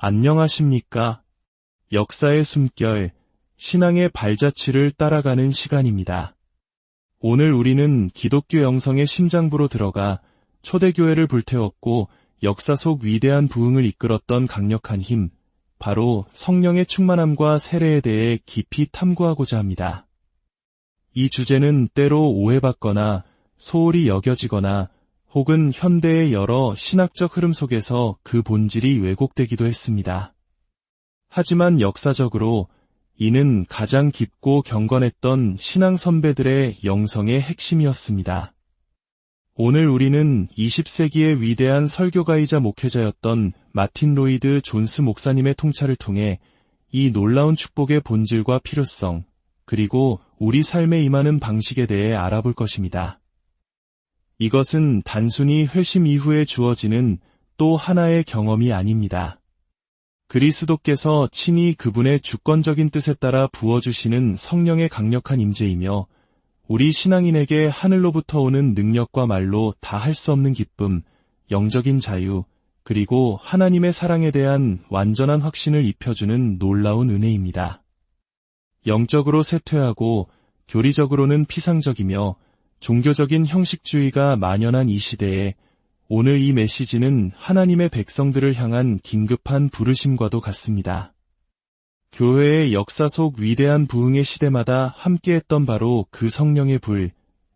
안녕하십니까? 역사의 숨결, 신앙의 발자취를 따라가는 시간입니다. 오늘 우리는 기독교 영성의 심장부로 들어가 초대교회를 불태웠고 역사 속 위대한 부흥을 이끌었던 강력한 힘, 바로 성령의 충만함과 세례에 대해 깊이 탐구하고자 합니다. 이 주제는 때로 오해받거나 소홀히 여겨지거나 혹은 현대의 여러 신학적 흐름 속에서 그 본질이 왜곡되기도 했습니다. 하지만 역사적으로 이는 가장 깊고 경건했던 신앙 선배들의 영성의 핵심이었습니다. 오늘 우리는 20세기의 위대한 설교가이자 목회자였던 마틴 로이드 존스 목사님의 통찰을 통해 이 놀라운 축복의 본질과 필요성, 그리고 우리 삶에 임하는 방식에 대해 알아볼 것입니다. 이것은 단순히 회심 이후에 주어지는 또 하나의 경험이 아닙니다. 그리스도께서 친히 그분의 주권적인 뜻에 따라 부어주시는 성령의 강력한 임재이며 우리 신앙인에게 하늘로부터 오는 능력과 말로 다 할 수 없는 기쁨, 영적인 자유, 그리고 하나님의 사랑에 대한 완전한 확신을 입혀주는 놀라운 은혜입니다. 영적으로 쇠퇴하고 교리적으로는 피상적이며 종교적인 형식주의가 만연한 이 시대에 오늘 이 메시지는 하나님의 백성들을 향한 긴급한 부르심과도 같습니다. 교회의 역사 속 위대한 부흥의 시대마다 함께했던 바로 그 성령의 불,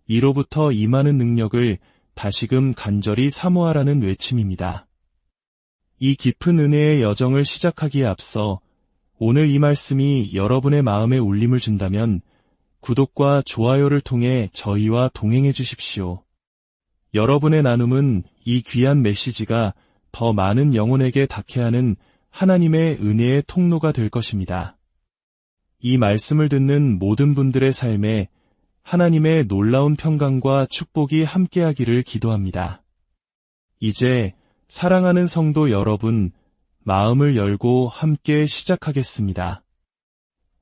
이로부터 임하는 능력을 다시금 간절히 사모하라는 외침입니다. 이 깊은 은혜의 여정을 시작하기에 앞서 오늘 이 말씀이 여러분의 마음에 울림을 준다면 구독과 좋아요를 통해 저희와 동행해 주십시오. 여러분의 나눔은 이 귀한 메시지가 더 많은 영혼에게 닿게 하는 하나님의 은혜의 통로가 될 것입니다. 이 말씀을 듣는 모든 분들의 삶에 하나님의 놀라운 평강과 축복이 함께하기를 기도합니다. 이제 사랑하는 성도 여러분, 마음을 열고 함께 시작하겠습니다.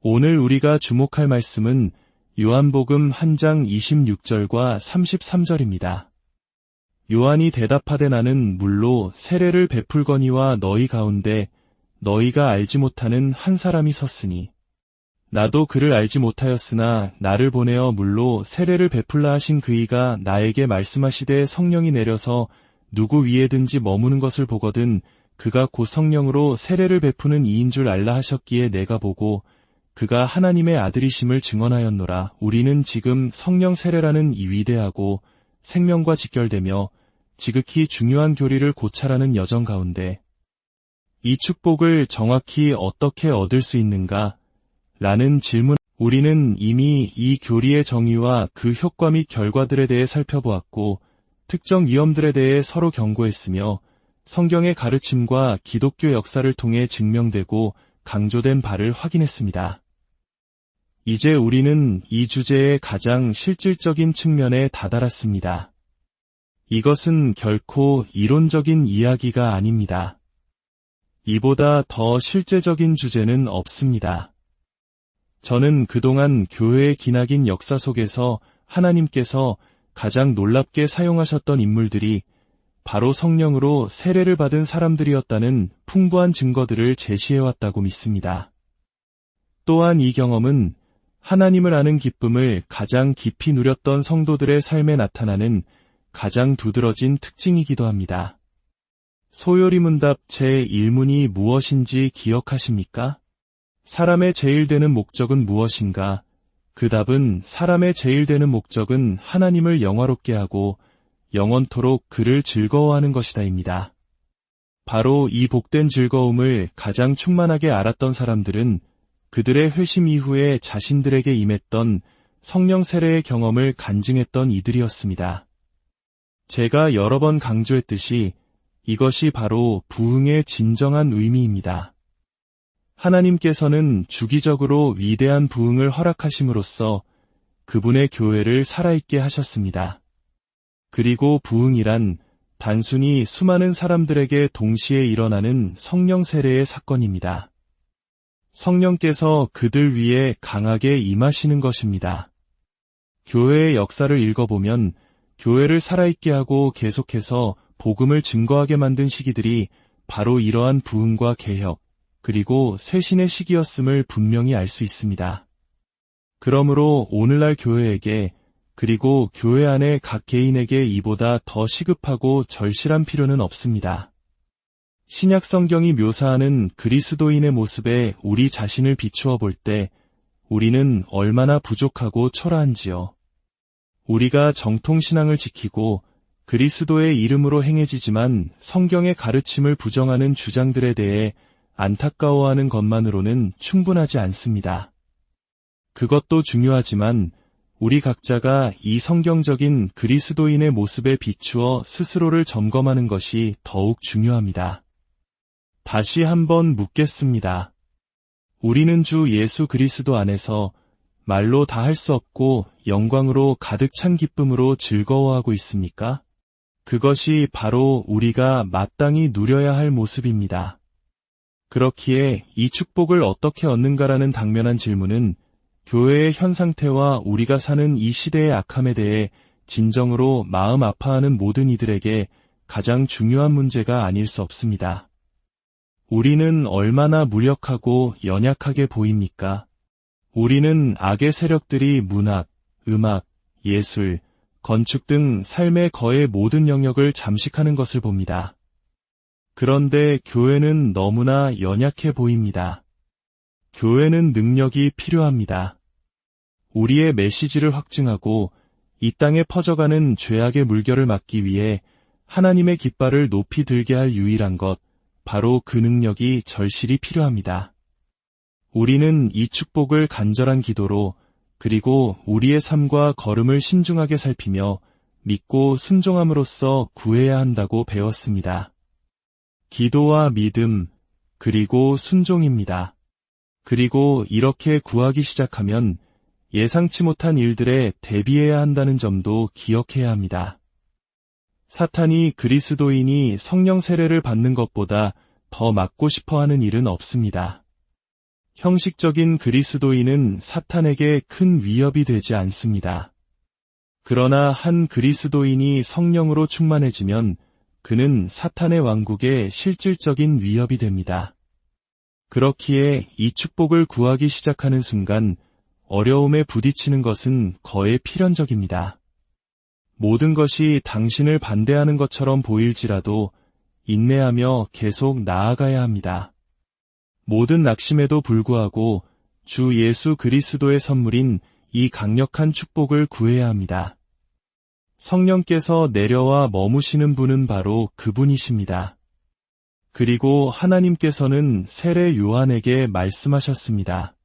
오늘 우리가 주목할 말씀은 요한복음 한 장 26절과 33절입니다. 요한이 대답하되 나는 물로 세례를 베풀거니와 너희 가운데 너희가 알지 못하는 한 사람이 섰으니 나도 그를 알지 못하였으나 나를 보내어 물로 세례를 베풀라 하신 그이가 나에게 말씀하시되 성령이 내려서 누구 위에든지 머무는 것을 보거든 그가 곧 성령으로 세례를 베푸는 이인 줄 알라 하셨기에 내가 보고 그가 하나님의 아들이심을 증언하였노라. 우리는 지금 성령 세례라는 이 위대하고 생명과 직결되며 지극히 중요한 교리를 고찰하는 여정 가운데 이 축복을 정확히 어떻게 얻을 수 있는가? 라는 질문, 우리는 이미 이 교리의 정의와 그 효과 및 결과들에 대해 살펴보았고, 특정 위험들에 대해 서로 경고했으며, 성경의 가르침과 기독교 역사를 통해 증명되고 강조된 바를 확인했습니다. 이제 우리는 이 주제의 가장 실질적인 측면에 다다랐습니다. 이것은 결코 이론적인 이야기가 아닙니다. 이보다 더 실제적인 주제는 없습니다. 저는 그동안 교회의 기나긴 역사 속에서 하나님께서 가장 놀랍게 사용하셨던 인물들이 바로 성령으로 세례를 받은 사람들이었다는 풍부한 증거들을 제시해왔다고 믿습니다. 또한 이 경험은 하나님을 아는 기쁨을 가장 깊이 누렸던 성도들의 삶에 나타나는 가장 두드러진 특징이기도 합니다. 소요리 문답 제1문이 무엇인지 기억하십니까? 사람의 제일 되는 목적은 무엇인가? 그 답은 사람의 제일 되는 목적은 하나님을 영화롭게 하고 영원토록 그를 즐거워하는 것이다입니다. 바로 이 복된 즐거움을 가장 충만하게 알았던 사람들은 그들의 회심 이후에 자신들에게 임했던 성령 세례의 경험을 간증했던 이들이었습니다. 제가 여러 번 강조했듯이 이것이 바로 부흥의 진정한 의미입니다. 하나님께서는 주기적으로 위대한 부흥을 허락하심으로써 그분의 교회를 살아있게 하셨습니다. 그리고 부흥이란 단순히 수많은 사람들에게 동시에 일어나는 성령 세례의 사건입니다. 성령께서 그들 위에 강하게 임하시는 것입니다. 교회의 역사를 읽어보면 교회를 살아있게 하고 계속해서 복음을 증거하게 만든 시기들이 바로 이러한 부흥과 개혁, 그리고 쇄신의 시기였음을 분명히 알 수 있습니다. 그러므로 오늘날 교회에게 그리고 교회 안의 각 개인에게 이보다 더 시급하고 절실한 필요는 없습니다. 신약 성경이 묘사하는 그리스도인의 모습에 우리 자신을 비추어 볼 때 우리는 얼마나 부족하고 초라한지요. 우리가 정통신앙을 지키고 그리스도의 이름으로 행해지지만 성경의 가르침을 부정하는 주장들에 대해 안타까워하는 것만으로는 충분하지 않습니다. 그것도 중요하지만 우리 각자가 이 성경적인 그리스도인의 모습에 비추어 스스로를 점검하는 것이 더욱 중요합니다. 다시 한번 묻겠습니다. 우리는 주 예수 그리스도 안에서 말로 다 할 수 없고 영광으로 가득 찬 기쁨으로 즐거워하고 있습니까? 그것이 바로 우리가 마땅히 누려야 할 모습입니다. 그렇기에 이 축복을 어떻게 얻는가라는 당면한 질문은 교회의 현 상태와 우리가 사는 이 시대의 악함에 대해 진정으로 마음 아파하는 모든 이들에게 가장 중요한 문제가 아닐 수 없습니다. 우리는 얼마나 무력하고 연약하게 보입니까? 우리는 악의 세력들이 문학, 음악, 예술, 건축 등 삶의 거의 모든 영역을 잠식하는 것을 봅니다. 그런데 교회는 너무나 연약해 보입니다. 교회는 능력이 필요합니다. 우리의 메시지를 확증하고 이 땅에 퍼져가는 죄악의 물결을 막기 위해 하나님의 깃발을 높이 들게 할 유일한 것, 바로 그 능력이 절실히 필요합니다. 우리는 이 축복을 간절한 기도로 그리고 우리의 삶과 걸음을 신중하게 살피며 믿고 순종함으로써 구해야 한다고 배웠습니다. 기도와 믿음, 그리고 순종입니다. 그리고 이렇게 구하기 시작하면 예상치 못한 일들에 대비해야 한다는 점도 기억해야 합니다. 사탄이 그리스도인이 성령 세례를 받는 것보다 더 막고 싶어 하는 일은 없습니다. 형식적인 그리스도인은 사탄에게 큰 위협이 되지 않습니다. 그러나 한 그리스도인이 성령으로 충만해지면 그는 사탄의 왕국의 실질적인 위협이 됩니다. 그렇기에 이 축복을 구하기 시작하는 순간 어려움에 부딪히는 것은 거의 필연적입니다. 모든 것이 당신을 반대하는 것처럼 보일지라도 인내하며 계속 나아가야 합니다. 모든 낙심에도 불구하고 주 예수 그리스도의 선물인 이 강력한 축복을 구해야 합니다. 성령께서 내려와 머무시는 분은 바로 그분이십니다. 그리고 하나님께서는 세례 요한에게 말씀하셨습니다.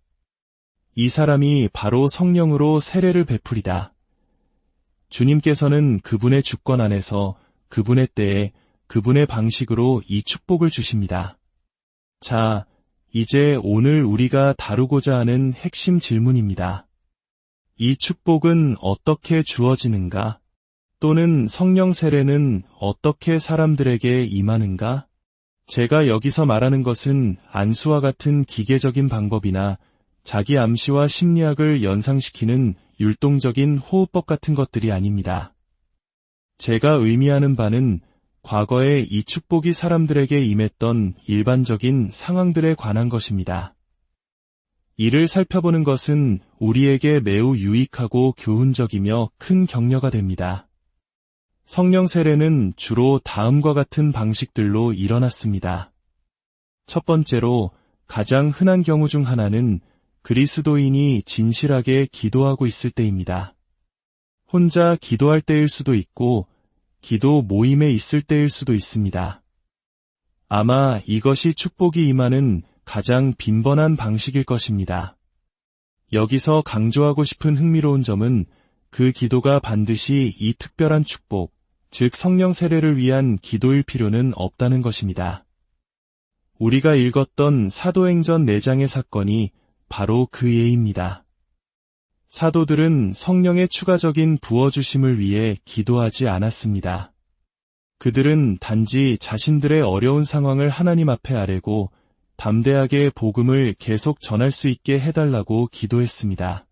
이 사람이 바로 성령으로 세례를 베풀이다. 주님께서는 그분의 주권 안에서 그분의 때에 그분의 방식으로 이 축복을 주십니다. 자, 이제 오늘 우리가 다루고자 하는 핵심 질문입니다. 이 축복은 어떻게 주어지는가? 또는 성령 세례는 어떻게 사람들에게 임하는가? 제가 여기서 말하는 것은 안수와 같은 기계적인 방법이나 자기 암시와 심리학을 연상시키는 율동적인 호흡법 같은 것들이 아닙니다. 제가 의미하는 바는 과거에 이 축복이 사람들에게 임했던 일반적인 상황들에 관한 것입니다. 이를 살펴보는 것은 우리에게 매우 유익하고 교훈적이며 큰 격려가 됩니다. 성령 세례는 주로 다음과 같은 방식들로 일어났습니다. 첫 번째로 가장 흔한 경우 중 하나는 그리스도인이 진실하게 기도하고 있을 때입니다. 혼자 기도할 때일 수도 있고 기도 모임에 있을 때일 수도 있습니다. 아마 이것이 축복이 임하는 가장 빈번한 방식일 것입니다. 여기서 강조하고 싶은 흥미로운 점은 그 기도가 반드시 이 특별한 축복, 즉 성령 세례를 위한 기도일 필요는 없다는 것입니다. 우리가 읽었던 사도행전 4장의 사건이 바로 그 예입니다. 사도들은 성령의 추가적인 부어주심을 위해 기도하지 않았습니다. 그들은 단지 자신들의 어려운 상황을 하나님 앞에 아뢰고 담대하게 복음을 계속 전할 수 있게 해달라고 기도했습니다.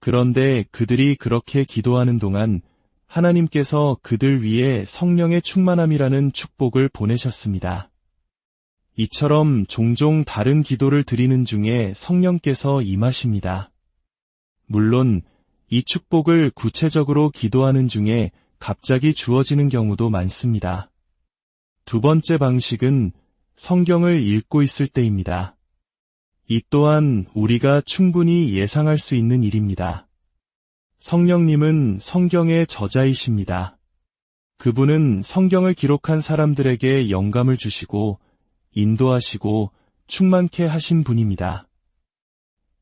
그런데 그들이 그렇게 기도하는 동안 하나님께서 그들 위에 성령의 충만함이라는 축복을 보내셨습니다. 이처럼 종종 다른 기도를 드리는 중에 성령께서 임하십니다. 물론 이 축복을 구체적으로 기도하는 중에 갑자기 주어지는 경우도 많습니다. 두 번째 방식은 성경을 읽고 있을 때입니다. 이 또한 우리가 충분히 예상할 수 있는 일입니다. 성령님은 성경의 저자이십니다. 그분은 성경을 기록한 사람들에게 영감을 주시고 인도하시고 충만케 하신 분입니다.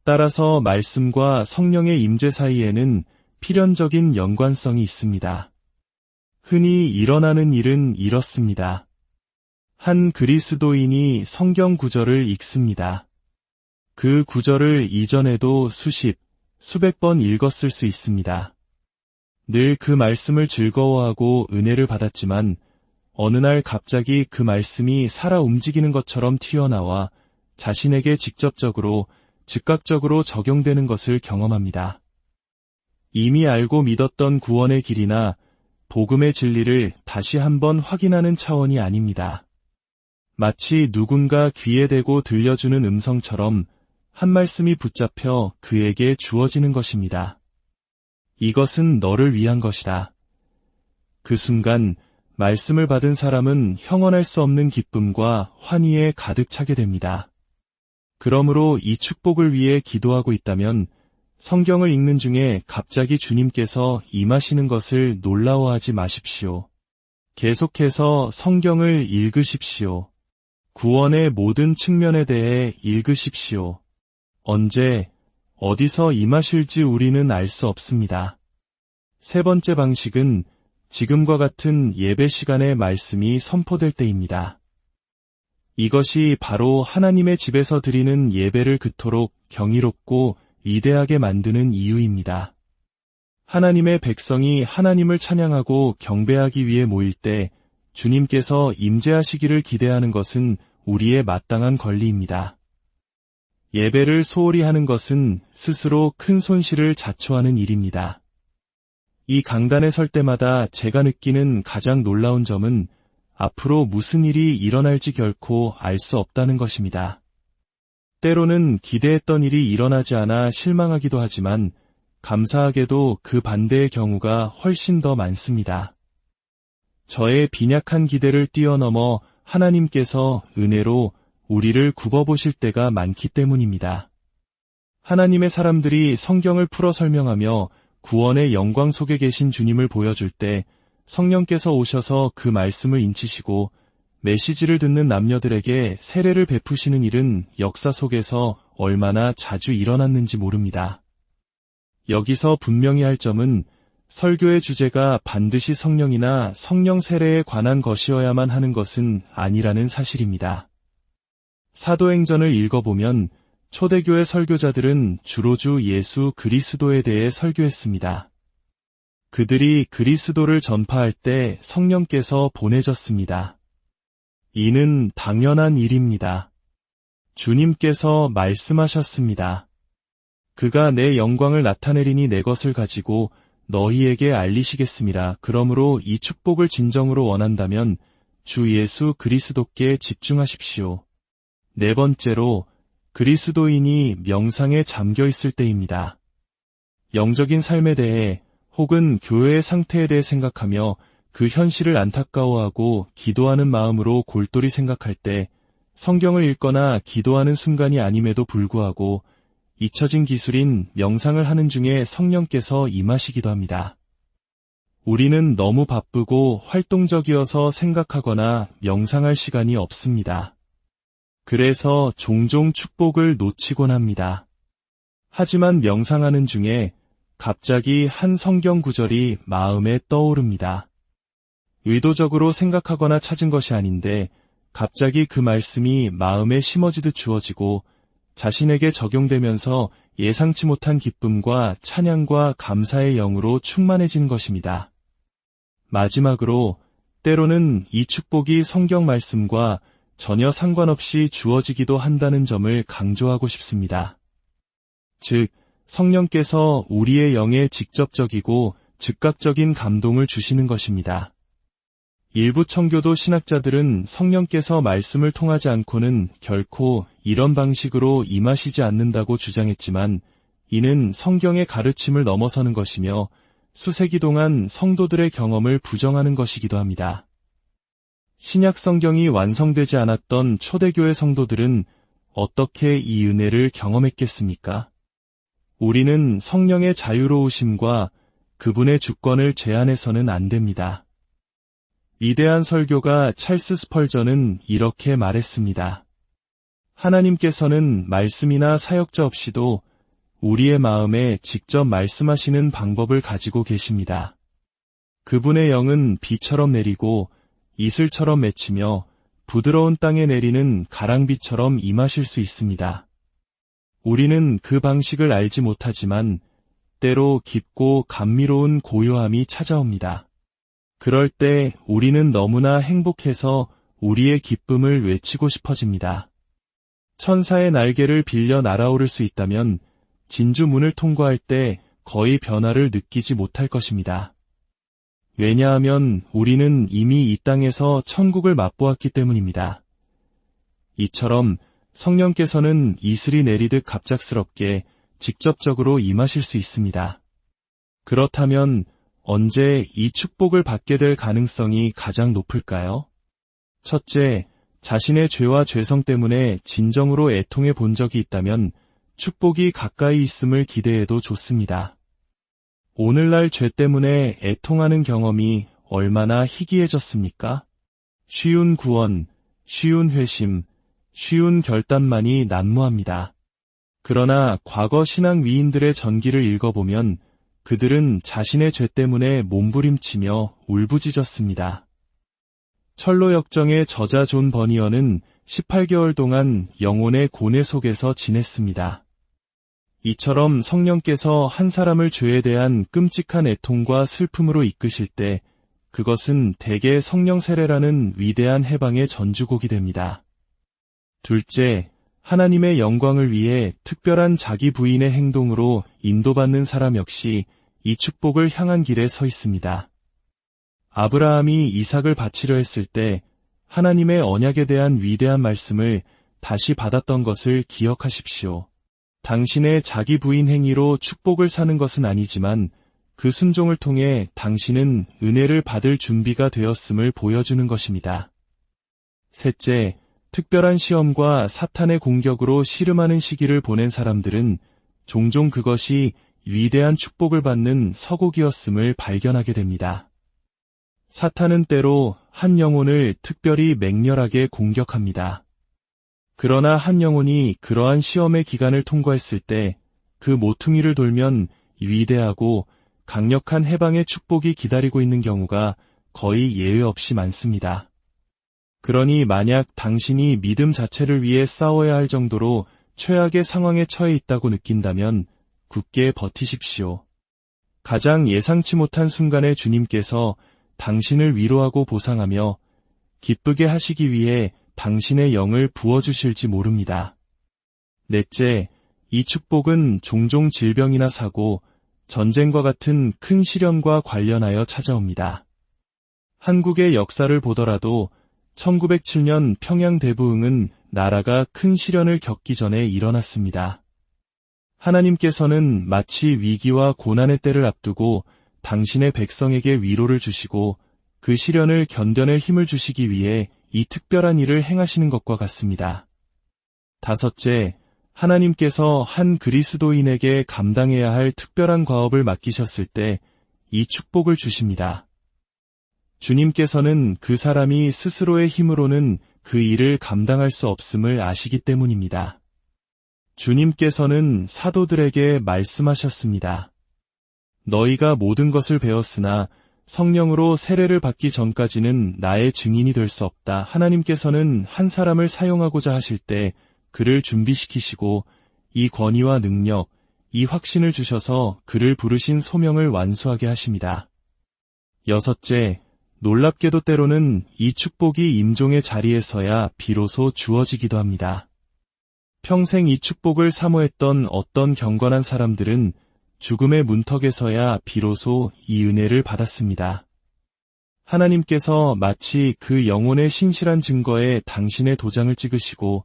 따라서 말씀과 성령의 임재 사이에는 필연적인 연관성이 있습니다. 흔히 일어나는 일은 이렇습니다. 한 그리스도인이 성경 구절을 읽습니다. 그 구절을 이전에도 수십, 수백 번 읽었을 수 있습니다. 늘 그 말씀을 즐거워하고 은혜를 받았지만 어느 날 갑자기 그 말씀이 살아 움직이는 것처럼 튀어나와 자신에게 직접적으로, 즉각적으로 적용되는 것을 경험합니다. 이미 알고 믿었던 구원의 길이나 복음의 진리를 다시 한번 확인하는 차원이 아닙니다. 마치 누군가 귀에 대고 들려주는 음성처럼 한 말씀이 붙잡혀 그에게 주어지는 것입니다. 이것은 너를 위한 것이다. 그 순간 말씀을 받은 사람은 형언할 수 없는 기쁨과 환희에 가득 차게 됩니다. 그러므로 이 축복을 위해 기도하고 있다면 성경을 읽는 중에 갑자기 주님께서 임하시는 것을 놀라워하지 마십시오. 계속해서 성경을 읽으십시오. 구원의 모든 측면에 대해 읽으십시오. 언제, 어디서 임하실지 우리는 알 수 없습니다. 세 번째 방식은 지금과 같은 예배 시간의 말씀이 선포될 때입니다. 이것이 바로 하나님의 집에서 드리는 예배를 그토록 경이롭고 위대하게 만드는 이유입니다. 하나님의 백성이 하나님을 찬양하고 경배하기 위해 모일 때 주님께서 임재하시기를 기대하는 것은 우리의 마땅한 권리입니다. 예배를 소홀히 하는 것은 스스로 큰 손실을 자초하는 일입니다. 이 강단에 설 때마다 제가 느끼는 가장 놀라운 점은 앞으로 무슨 일이 일어날지 결코 알 수 없다는 것입니다. 때로는 기대했던 일이 일어나지 않아 실망하기도 하지만 감사하게도 그 반대의 경우가 훨씬 더 많습니다. 저의 빈약한 기대를 뛰어넘어 하나님께서 은혜로 우리를 굽어보실 때가 많기 때문입니다. 하나님의 사람들이 성경을 풀어 설명하며 구원의 영광 속에 계신 주님을 보여줄 때 성령께서 오셔서 그 말씀을 인치시고 메시지를 듣는 남녀들에게 세례를 베푸시는 일은 역사 속에서 얼마나 자주 일어났는지 모릅니다. 여기서 분명히 할 점은 설교의 주제가 반드시 성령이나 성령 세례에 관한 것이어야만 하는 것은 아니라는 사실입니다. 사도행전을 읽어보면 초대교회 설교자들은 주로 주 예수 그리스도에 대해 설교했습니다. 그들이 그리스도를 전파할 때 성령께서 보내졌습니다. 이는 당연한 일입니다. 주님께서 말씀하셨습니다. 그가 내 영광을 나타내리니 내 것을 가지고 너희에게 알리시겠습니다. 그러므로 이 축복을 진정으로 원한다면 주 예수 그리스도께 집중하십시오. 네 번째로 그리스도인이 명상에 잠겨 있을 때입니다. 영적인 삶에 대해 혹은 교회의 상태에 대해 생각하며 그 현실을 안타까워하고 기도하는 마음으로 골똘히 생각할 때 성경을 읽거나 기도하는 순간이 아님에도 불구하고 잊혀진 기술인 명상을 하는 중에 성령께서 임하시기도 합니다. 우리는 너무 바쁘고 활동적이어서 생각하거나 명상할 시간이 없습니다. 그래서 종종 축복을 놓치곤 합니다. 하지만 명상하는 중에 갑자기 한 성경 구절이 마음에 떠오릅니다. 의도적으로 생각하거나 찾은 것이 아닌데 갑자기 그 말씀이 마음에 심어지듯 주어지고 자신에게 적용되면서 예상치 못한 기쁨과 찬양과 감사의 영으로 충만해진 것입니다. 마지막으로 때로는 이 축복이 성경 말씀과 전혀 상관없이 주어지기도 한다는 점을 강조하고 싶습니다. 즉, 성령께서 우리의 영에 직접적이고 즉각적인 감동을 주시는 것입니다. 일부 청교도 신학자들은 성령께서 말씀을 통하지 않고는 결코 이런 방식으로 임하시지 않는다고 주장했지만 이는 성경의 가르침을 넘어서는 것이며 수세기 동안 성도들의 경험을 부정하는 것이기도 합니다. 신약 성경이 완성되지 않았던 초대교회 성도들은 어떻게 이 은혜를 경험했겠습니까? 우리는 성령의 자유로우심과 그분의 주권을 제한해서는 안 됩니다. 위대한 설교가 찰스 스펄전은 이렇게 말했습니다. 하나님께서는 말씀이나 사역자 없이도 우리의 마음에 직접 말씀하시는 방법을 가지고 계십니다. 그분의 영은 비처럼 내리고 이슬처럼 맺히며 부드러운 땅에 내리는 가랑비처럼 임하실 수 있습니다. 우리는 그 방식을 알지 못하지만 때로 깊고 감미로운 고요함이 찾아옵니다. 그럴 때 우리는 너무나 행복해서 우리의 기쁨을 외치고 싶어집니다. 천사의 날개를 빌려 날아오를 수 있다면 진주 문을 통과할 때 거의 변화를 느끼지 못할 것입니다. 왜냐하면 우리는 이미 이 땅에서 천국을 맛보았기 때문입니다. 이처럼 성령께서는 이슬이 내리듯 갑작스럽게 직접적으로 임하실 수 있습니다. 그렇다면 언제 이 축복을 받게 될 가능성이 가장 높을까요? 첫째, 자신의 죄와 죄성 때문에 진정으로 애통해 본 적이 있다면 축복이 가까이 있음을 기대해도 좋습니다. 오늘날 죄 때문에 애통하는 경험이 얼마나 희귀해졌습니까? 쉬운 구원, 쉬운 회심, 쉬운 결단만이 난무합니다. 그러나 과거 신앙 위인들의 전기를 읽어보면 그들은 자신의 죄 때문에 몸부림치며 울부짖었습니다. 철로 역정의 저자 존 버니어는 18개월 동안 영혼의 고뇌 속에서 지냈습니다. 이처럼 성령께서 한 사람을 죄에 대한 끔찍한 애통과 슬픔으로 이끄실 때 그것은 대개 성령 세례라는 위대한 해방의 전주곡이 됩니다. 둘째, 하나님의 영광을 위해 특별한 자기 부인의 행동으로 인도받는 사람 역시 이 축복을 향한 길에 서 있습니다. 아브라함이 이삭을 바치려 했을 때 하나님의 언약에 대한 위대한 말씀을 다시 받았던 것을 기억하십시오. 당신의 자기 부인 행위로 축복을 사는 것은 아니지만 그 순종을 통해 당신은 은혜를 받을 준비가 되었음을 보여주는 것입니다. 셋째, 특별한 시험과 사탄의 공격으로 씨름하는 시기를 보낸 사람들은 종종 그것이 위대한 축복을 받는 서곡이었음을 발견하게 됩니다. 사탄은 때로 한 영혼을 특별히 맹렬하게 공격합니다. 그러나 한 영혼이 그러한 시험의 기간을 통과했을 때 그 모퉁이를 돌면 위대하고 강력한 해방의 축복이 기다리고 있는 경우가 거의 예외 없이 많습니다. 그러니 만약 당신이 믿음 자체를 위해 싸워야 할 정도로 최악의 상황에 처해 있다고 느낀다면 굳게 버티십시오. 가장 예상치 못한 순간에 주님께서 당신을 위로하고 보상하며 기쁘게 하시기 위해 당신의 영을 부어주실지 모릅니다. 넷째, 이 축복은 종종 질병이나 사고, 전쟁과 같은 큰 시련과 관련하여 찾아옵니다. 한국의 역사를 보더라도 1907년 평양 대부흥은 나라가 큰 시련을 겪기 전에 일어났습니다. 하나님께서는 마치 위기와 고난의 때를 앞두고 당신의 백성에게 위로를 주시고 그 시련을 견뎌낼 힘을 주시기 위해 이 특별한 일을 행하시는 것과 같습니다. 다섯째, 하나님께서 한 그리스도인에게 감당해야 할 특별한 과업을 맡기셨을 때 이 축복을 주십니다. 주님께서는 그 사람이 스스로의 힘으로는 그 일을 감당할 수 없음을 아시기 때문입니다. 주님께서는 사도들에게 말씀하셨습니다. 너희가 모든 것을 배웠으나 성령으로 세례를 받기 전까지는 나의 증인이 될 수 없다. 하나님께서는 한 사람을 사용하고자 하실 때 그를 준비시키시고 이 권위와 능력, 이 확신을 주셔서 그를 부르신 소명을 완수하게 하십니다. 여섯째, 놀랍게도 때로는 이 축복이 임종의 자리에서야 비로소 주어지기도 합니다. 평생 이 축복을 사모했던 어떤 경건한 사람들은 죽음의 문턱에서야 비로소 이 은혜를 받았습니다. 하나님께서 마치 그 영혼의 신실한 증거에 당신의 도장을 찍으시고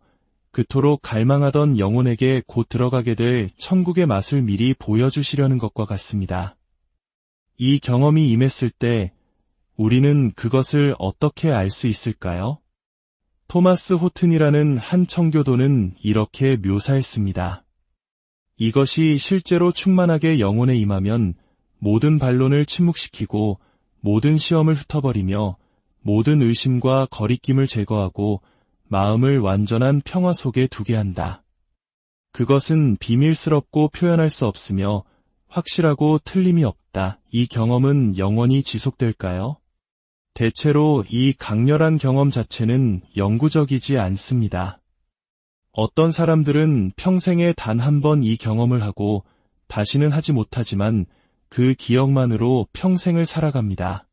그토록 갈망하던 영혼에게 곧 들어가게 될 천국의 맛을 미리 보여주시려는 것과 같습니다. 이 경험이 임했을 때 우리는 그것을 어떻게 알 수 있을까요? 토마스 호튼이라는 한 청교도는 이렇게 묘사했습니다. 이것이 실제로 충만하게 영혼에 임하면 모든 반론을 침묵시키고 모든 시험을 흩어버리며 모든 의심과 거리낌을 제거하고 마음을 완전한 평화 속에 두게 한다. 그것은 비밀스럽고 표현할 수 없으며 확실하고 틀림이 없다. 이 경험은 영원히 지속될까요? 대체로 이 강렬한 경험 자체는 영구적이지 않습니다. 어떤 사람들은 평생에 단 한 번 이 경험을 하고 다시는 하지 못하지만 그 기억만으로 평생을 살아갑니다.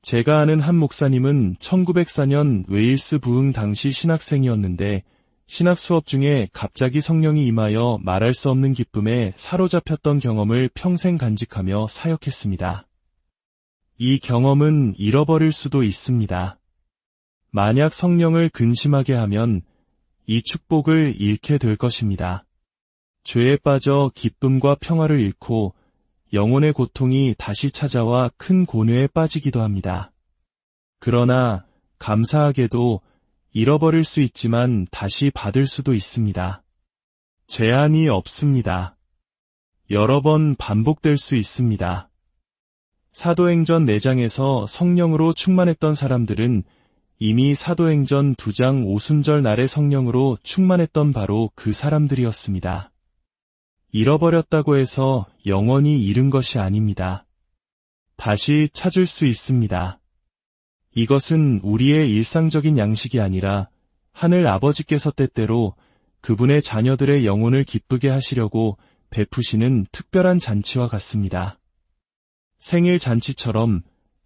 제가 아는 한 목사님은 1904년 웨일스 부흥 당시 신학생이었는데 신학 수업 중에 갑자기 성령이 임하여 말할 수 없는 기쁨에 사로잡혔던 경험을 평생 간직하며 사역했습니다. 이 경험은 잃어버릴 수도 있습니다. 만약 성령을 근심하게 하면 이 축복을 잃게 될 것입니다. 죄에 빠져 기쁨과 평화를 잃고 영혼의 고통이 다시 찾아와 큰 고뇌에 빠지기도 합니다. 그러나 감사하게도 잃어버릴 수 있지만 다시 받을 수도 있습니다. 제한이 없습니다. 여러 번 반복될 수 있습니다. 사도행전 4장에서 성령으로 충만했던 사람들은 이미 사도행전 2장 오순절 날의 성령으로 충만했던 바로 그 사람들이었습니다. 잃어버렸다고 해서 영원히 잃은 것이 아닙니다. 다시 찾을 수 있습니다. 이것은 우리의 일상적인 양식이 아니라 하늘 아버지께서 때때로 그분의 자녀들의 영혼을 기쁘게 하시려고 베푸시는 특별한 잔치와 같습니다. 생일 잔치처럼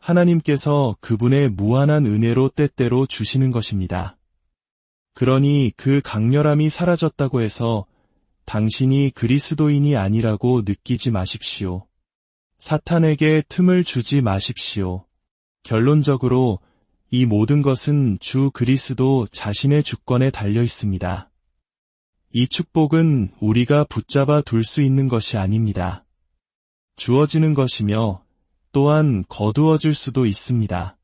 하나님께서 그분의 무한한 은혜로 때때로 주시는 것입니다. 그러니 그 강렬함이 사라졌다고 해서 당신이 그리스도인이 아니라고 느끼지 마십시오. 사탄에게 틈을 주지 마십시오. 결론적으로 이 모든 것은 주 그리스도 자신의 주권에 달려 있습니다. 이 축복은 우리가 붙잡아 둘 수 있는 것이 아닙니다. 주어지는 것이며 또한 거두어질 수도 있습니다.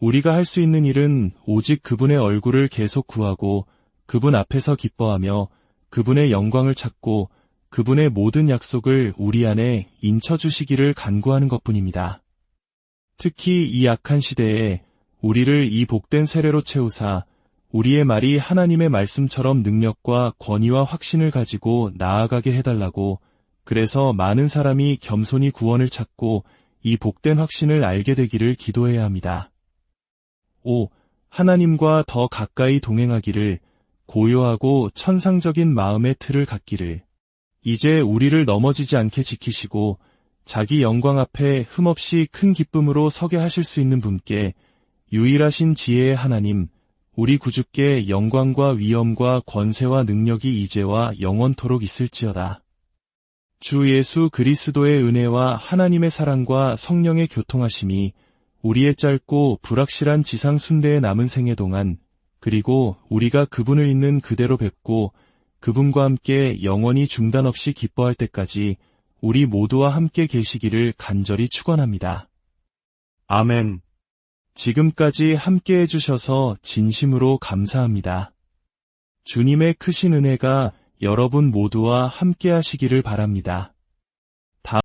우리가 할 수 있는 일은 오직 그분의 얼굴을 계속 구하고 그분 앞에서 기뻐하며 그분의 영광을 찾고 그분의 모든 약속을 우리 안에 인쳐주시기를 간구하는 것 뿐입니다. 특히 이 악한 시대에 우리를 이 복된 세례로 채우사 우리의 말이 하나님의 말씀처럼 능력과 권위와 확신을 가지고 나아가게 해달라고 그래서 많은 사람이 겸손히 구원을 찾고 이 복된 확신을 알게 되기를 기도해야 합니다. 5. 하나님과 더 가까이 동행하기를 고요하고 천상적인 마음의 틀을 갖기를 이제 우리를 넘어지지 않게 지키시고 자기 영광 앞에 흠없이 큰 기쁨으로 서게 하실 수 있는 분께 유일하신 지혜의 하나님, 우리 구주께 영광과 위엄과 권세와 능력이 이제와 영원토록 있을지어다. 주 예수 그리스도의 은혜와 하나님의 사랑과 성령의 교통하심이 우리의 짧고 불확실한 지상 순례의 남은 생애 동안 그리고 우리가 그분을 있는 그대로 뵙고 그분과 함께 영원히 중단 없이 기뻐할 때까지 우리 모두와 함께 계시기를 간절히 축원합니다. 아멘. 지금까지 함께 해주셔서 진심으로 감사합니다. 주님의 크신 은혜가 여러분 모두와 함께 하시기를 바랍니다.